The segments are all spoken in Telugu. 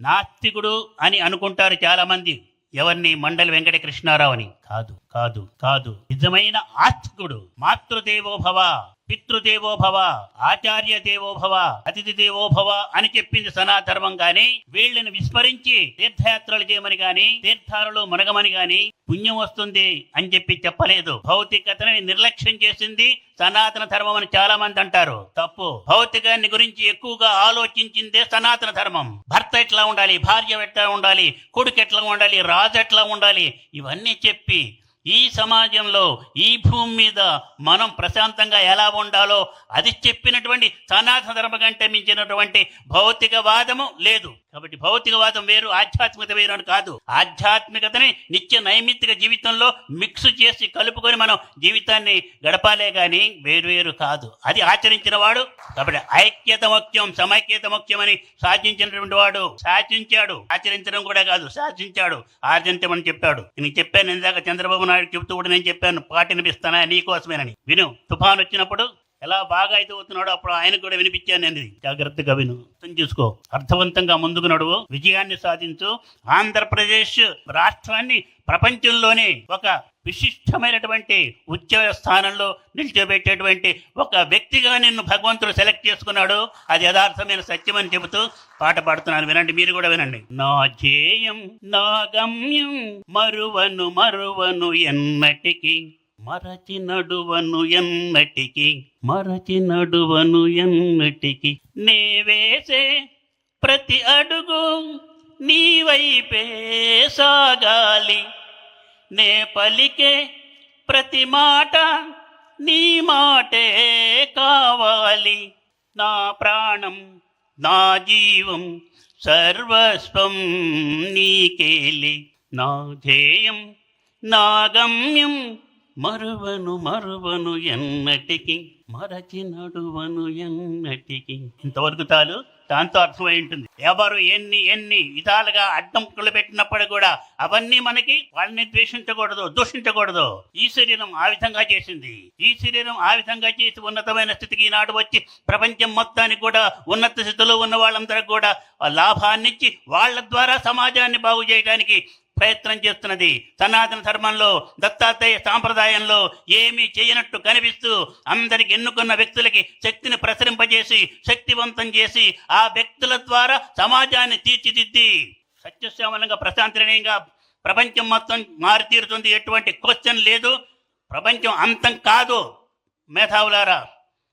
నాస్తికుడు అని అనుకుంటారు చాలా మంది ఎవరిని? మండలి వెంకట కృష్ణారావుని కాదు కాదు కాదు. నిజమైన ఆస్తికుడు మాతృదేవో పితృదేవోభవ ఆచార్య దేవోభవ అతిథి దేవోభవ అని చెప్పింది సనాధర్మం గాని వీళ్ళని విస్మరించి తీర్థయాత్రలు చేయమని గాని తీర్థాలలో మునగమని గాని పుణ్యం వస్తుంది అని చెప్పి చెప్పలేదు. భౌతికతని నిర్లక్ష్యం చేసింది సనాతన ధర్మం అని చాలా మంది అంటారు. తప్పు. భౌతికాన్ని గురించి ఎక్కువగా ఆలోచించిందే సనాతన ధర్మం భర్త ఎట్లా ఉండాలి? భార్య ఎట్లా ఉండాలి? కొడుకు ఎట్లా ఉండాలి? రాజు ఎట్లా ఉండాలి? ఇవన్నీ చెప్పి ఈ సమాజంలో ఈ భూమి మీద మనం ప్రశాంతంగా ఎలా ఉండాలో అది చెప్పినటువంటి సనాతన ధర్మ కంటే మించినటువంటి భౌతికవాదము లేదు. కాబట్టి భౌతికవాదం వేరు ఆధ్యాత్మికత వేరు అని కాదు. ఆధ్యాత్మికతని నిత్య నైమిత్తిక జీవితంలో మిక్స్ చేసి కలుపుకొని మనం జీవితాన్ని గడపాలే గాని వేరు వేరు కాదు. అది ఆచరించిన వాడు కాబట్టి ఐక్యత ముఖ్యం సమైక్యత ముఖ్యం అని సాధించినటువంటి వాడు సాధించాడు. ఆచరించడం కూడా కాదు సాధించాడు. ఆచరించమని చెప్పాడు. నేను చెప్పాను ఇందాక చంద్రబాబు నాయుడు చెబుతూ కూడా నేను చెప్పాను పాట వినిపిస్తానా నీకోసమేనని. విను తుఫాన్ వచ్చినప్పుడు ఎలా బాగా అయితే అవుతున్నాడో అప్పుడు ఆయనకు కూడా వినిపించాను నేను. జాగ్రత్తగా విను. అర్థం చూసుకో. అర్థవంతంగా ముందుకు నడువు. విజయాన్ని సాధించు. ఆంధ్రప్రదేశ్ రాష్ట్రాన్ని ప్రపంచంలోనే ఒక విశిష్టమైనటువంటి ఉద్యోగ స్థానంలో నిలిచోబెట్టేటువంటి ఒక వ్యక్తిగా నిన్ను భగవంతుడు సెలెక్ట్ చేసుకున్నాడు. అది యథార్థమైన సత్యం అని చెబుతూ పాట పాడుతున్నాను. వినండి మీరు కూడా వినండి. నా ధ్యేయం నా గమ్యం మరువను మరువను ఎన్నటికి మరచి నడువను ఎన్నటికి మరచి నడువను ఎన్నటికి. నే వేసే ప్రతి అడుగు నీ వైపే సాగాలి. నే పలికే ప్రతి మాట నీ మాటే కావాలి. నా ప్రాణం నా జీవం సర్వస్వం నీకేలి. నా ధ్యేయం నా గమ్యం మరువను మరువను ఎన్నటికి మరచి నడువను ఎన్నటికి. ఇంతవరకు తాలు దాంతో అర్థమై ఉంటుంది. ఎవరు ఎన్ని ఎన్ని విధాలుగా అడ్డంకులు పెట్టినప్పుడు కూడా అవన్నీ మనకి వాళ్ళని ద్వేషించకూడదు దూషించకూడదు. ఈ శరీరం ఆ విధంగా చేసింది. ఈ శరీరం ఆ విధంగా చేసి ఉన్నతమైన స్థితికి ఈనాడు వచ్చి ప్రపంచం మొత్తానికి కూడా ఉన్నత స్థితిలో ఉన్న వాళ్ళందరికీ కూడా లాభాన్నిచ్చి వాళ్ళ ద్వారా సమాజాన్ని బాగు చేయడానికి ప్రయత్నం చేస్తున్నది. సనాతన ధర్మంలో దత్తాత్రేయ సాంప్రదాయంలో ఏమీ చేయనట్టు కనిపిస్తూ అందరికి ఎన్నుకున్న వ్యక్తులకి శక్తిని ప్రసరింపజేసి శక్తివంతం చేసి ఆ వ్యక్తుల ద్వారా సమాజాన్ని తీర్చిదిద్ది. సత్యశ్యామలంగా ప్రశాంతనీయంగా ప్రపంచం మొత్తం మారితీరుతుంది. ఎటువంటి క్వశ్చన్ లేదు. ప్రపంచం అంతం కాదు. మేధావులారా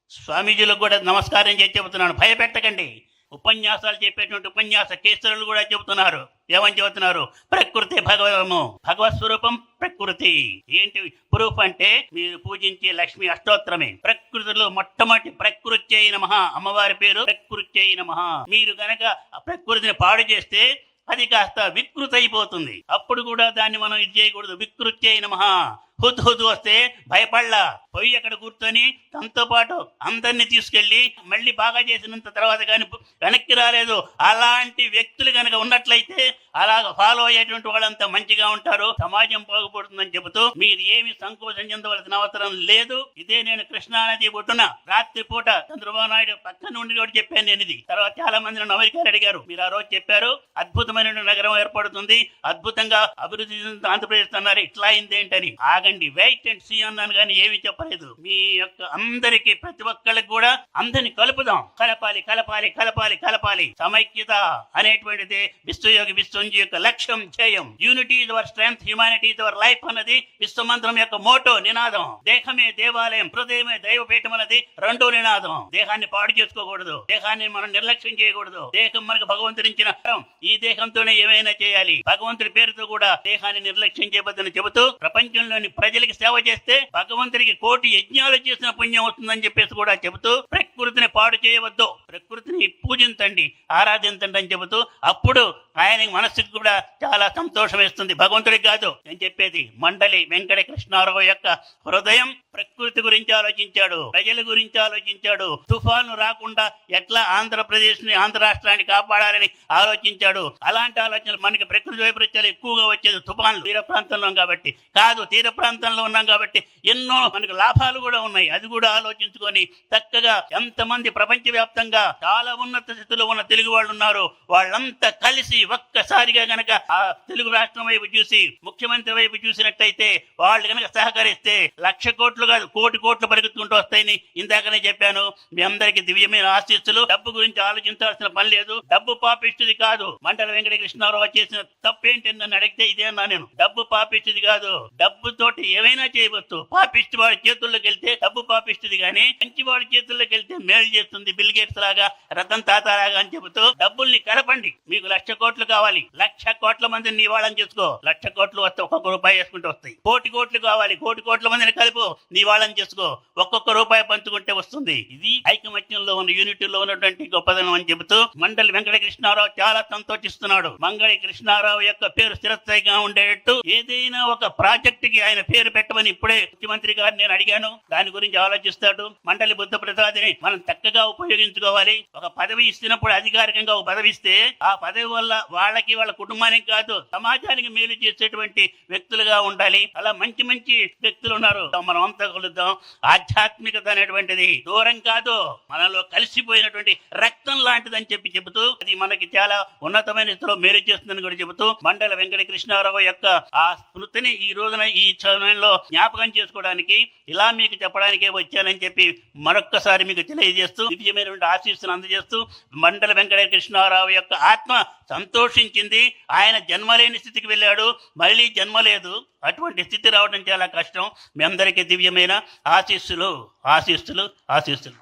స్వామీజీలకు కూడా నమస్కారం చేసి చెబుతున్నాను. భయపెట్టకండి. ఉపన్యాసాలు చెప్పేటువంటి ఉపన్యాస కేసులు కూడా చెబుతున్నారు. ఏమని చెబుతున్నారు? ప్రకృతి భగవము భగవత్ స్వరూపం ప్రకృతి. ఏంటి? ప్రూఫ్ అంటే మీరు పూజించే లక్ష్మి అష్టోత్తరమే. ప్రకృతిలో మొట్టమొదటి ప్రకృతి అయిన మహా అమ్మవారి పేరు ప్రకృతి అయిన మహా మీరు గనక ప్రకృతిని పాడు చేస్తే అది కాస్త వికృతి అయిపోతుంది. అప్పుడు కూడా దాన్ని మనం ఇది చేయకూడదు. వికృతి అయిన మహా హుద్ హుద్ వస్తే భయపడలా. పోయి అక్కడ కూర్చొని తనతో పాటు అందరినీ తీసుకెళ్ళి మళ్ళీ బాగా చేసినంత తర్వాత కానీ వెనక్కి రాలేదు. అలాంటి వ్యక్తులు కనుక ఉన్నట్లయితే అలాగ ఫాలో అయ్యేటువంటి వాళ్ళంతా మంచిగా ఉంటారు. సమాజం బాగుపడుతుందని చెబుతూ మీరు ఏమి సంకోచం చెందవలసిన అవసరం లేదు. ఇదే నేను కృష్ణానది ఒడ్డున రాత్రి పూట చంద్రబాబు నాయుడు పక్కన ఉండి కూడా చెప్పాను నేను ఇది. తర్వాత చాలా మంది నన్ను అమెరికా అడిగారు. మీరు ఆ రోజు చెప్పారు అద్భుతమైన నగరం ఏర్పడుతుంది. అద్భుతంగా అభివృద్ధి చెందుతుంది ఆంధ్రప్రదేశ్ అన్నారు. ఇట్లా అయింది ఏంటని. ఆగండి వెయిట్ అండ్ సీ అన్నాను కానీ ఏమీ చెప్పలేదు. మీ యొక్క అందరికి ప్రతి ఒక్కరికి కూడా అందరిని కలుపుదాం. కలపాలి కలపాలి కలపాలి కలపాలి. సమైక్యత అనేటువంటిది విశ్వయోగి విశ్వంజీ యొక్క లక్ష్యం ధ్యేయం. Unity is our strength humanity is our life అన్నది విశ్వమంత్రం యొక్క మోటో నినాదం. దేహమే దేవాలయం హృదయమే దైవపీఠం అన్నది రెండో నినాదం. దేహాన్ని పాడు చేసుకోకూడదు. దేహాన్ని మనం నిర్లక్ష్యం చేయకూడదు. దేహం మనకు భగవంతుడించిన వరం. ఈ దేహంతోనే ఏమైనా చేయాలి? భగవంతుడి పేరుతో కూడా దేహాన్ని నిర్లక్ష్యం చేయబద్దని చెబుతూ ప్రపంచంలోని ప్రజలకి సేవ చేస్తే భగవంతుడికి కోటి యజ్ఞాలు చేసిన పుణ్యం వస్తుందని చెప్పేసి కూడా చెబుతూ ప్రకృతిని పాడు చేయవద్దు. ప్రకృతిని పూజించండి ఆరాధించండి అని చెబుతూ అప్పుడు ఆయన మనసుకు కూడా చాలా సంతోషం వేస్తుంది. భగవంతుడికి కాదు నేను చెప్పేది మండలి వెంకట కృష్ణారావు యొక్క హృదయం ప్రకృతి గురించి ఆలోచించాడు ప్రజల గురించి ఆలోచించాడు తుఫాను రాకుండా ఎట్లా ఆంధ్రప్రదేశ్ని ఆంధ్ర రాష్ట్రాన్ని కాపాడాలని ఆలోచించాడు. అలాంటి ఆలోచనలు మనకి ప్రకృతి వైపరీత్యాలు ఎక్కువగా వచ్చేది తుఫాన్లు. తీర ప్రాంతంలో కాబట్టి. కాదు తీర ప్రాంతంలో ఉన్నాం కాబట్టి ఎన్నో మనకు లాభాలు కూడా ఉన్నాయి. అది కూడా ఆలోచించుకొని చక్కగా ఎంతమంది ప్రపంచ వ్యాప్తంగా చాలా ఉన్నత స్థితిలో ఉన్న తెలుగు వాళ్ళు ఉన్నారు. వాళ్ళంతా కలిసి ఒక్కసారిగా గనక ఆ తెలుగు రాష్ట్రం వైపు చూసి ముఖ్యమంత్రి వైపు చూసినట్టయితే వాళ్ళు గనక సహకరిస్తే లక్ష కోట్లు కాదు కోటి కోట్లు పరిగెత్తుకుంటూ వస్తాయని ఇందాకనే చెప్పాను. మీ అందరికి దివ్యమైన ఆశీస్సులు. డబ్బు గురించి ఆలోచించాల్సిన పని లేదు. డబ్బు పాపిస్తుంది కాదు. మండల వెంకటకృష్ణారావు చేసిన తప్పేంటి అని నన్ను అడిగితే ఇదే అన్నా నేను. డబ్బు పాపిస్తుంది కాదు. డబ్బు తోటి ఏమైనా చేయవచ్చు. పాపిష్టి వాడి చేతుల్లోకి వెళ్తే డబ్బు పాపిస్తుంది కానీ మంచి వాడి చేతుల్లోకి వెళ్తే మేలు చేస్తుంది బిల్ గేట్స్ లాగా రతన్ తాత లాగా అని చెబుతూ డబ్బుల్ని కలపండి. మీకు లక్ష కోట్లు కావాలి. లక్ష కోట్ల మందిని నివాళం చేసుకో. లక్ష కోట్లు వస్తే ఒక్కొక్క రూపాయి వేసుకుంటూ వస్తాయి. కోటి కోట్లు కావాలి. కోటి కోట్ల మందిని కలుపు. నీ చేసుకో. ఒక్కొక్క రూపాయి పంచుకుంటే వస్తుంది. ఇది ఐకమత్యంలో ఉన్న యూనిటీలో ఉన్నటువంటి గొప్పదనం అని చెబుతూ మండలి వెంకట కృష్ణారావు చాలా సంతోషిస్తున్నాడు. మంగళి కృష్ణారావు యొక్క పేరు స్థిరస్థాయిగా ఉండేటట్టు ఏదైనా ఒక ప్రాజెక్ట్కి ఆయన పేరు పెట్టమని ఇప్పుడే ముఖ్యమంత్రి గారిని నేను అడిగాను. దాని గురించి ఆలోచిస్తాడు. మండలి బుద్ధ ప్రసాద్ని మనం చక్కగా ఉపయోగించుకోవాలి. ఒక పదవి ఇస్తున్నప్పుడు అధికారికంగా ఒక పదవి ఇస్తే ఆ పదవి వల్ల వాళ్ళకి వాళ్ళ కుటుంబానికి కాదు సమాజానికి మేలు చేసేటువంటి వ్యక్తులుగా ఉండాలి. అలా మంచి మంచి వ్యక్తులు ఉన్నారు. మనం అంతా కలుద్దాం. ఆధ్యాత్మికత అనేటువంటిది దూరం కాదు. మనలో కలిసిపోయినటువంటి రక్తం లాంటిదని చెప్పి చెబుతూ అది మనకి చాలా ఉన్నతమైన స్థితిలో మేలు చేస్తుందని కూడా చెబుతూ మండల వెంకట కృష్ణారావు యొక్క ఆ స్మృతిని ఈ రోజున ఈ సమయంలో జ్ఞాపకం చేసుకోవడానికి ఇలా మీకు చెప్పడానికే వచ్చానని చెప్పి మరొక్కసారి మీకు తెలియజేస్తూ దివ్యమైనటువంటి ఆశీస్సును అందజేస్తూ మండల వెంకట కృష్ణారావు యొక్క ఆత్మ సంతోషించింది. ఆయన జన్మలేని స్థితికి వెళ్ళాడు. మళ్ళీ జన్మ లేదు అటువంటి స్థితి రావడం చాలా కష్టం. మీ అందరికీ దివ్యమైన ఆశీస్సులు ఆశీస్సులు ఆశీస్సులు.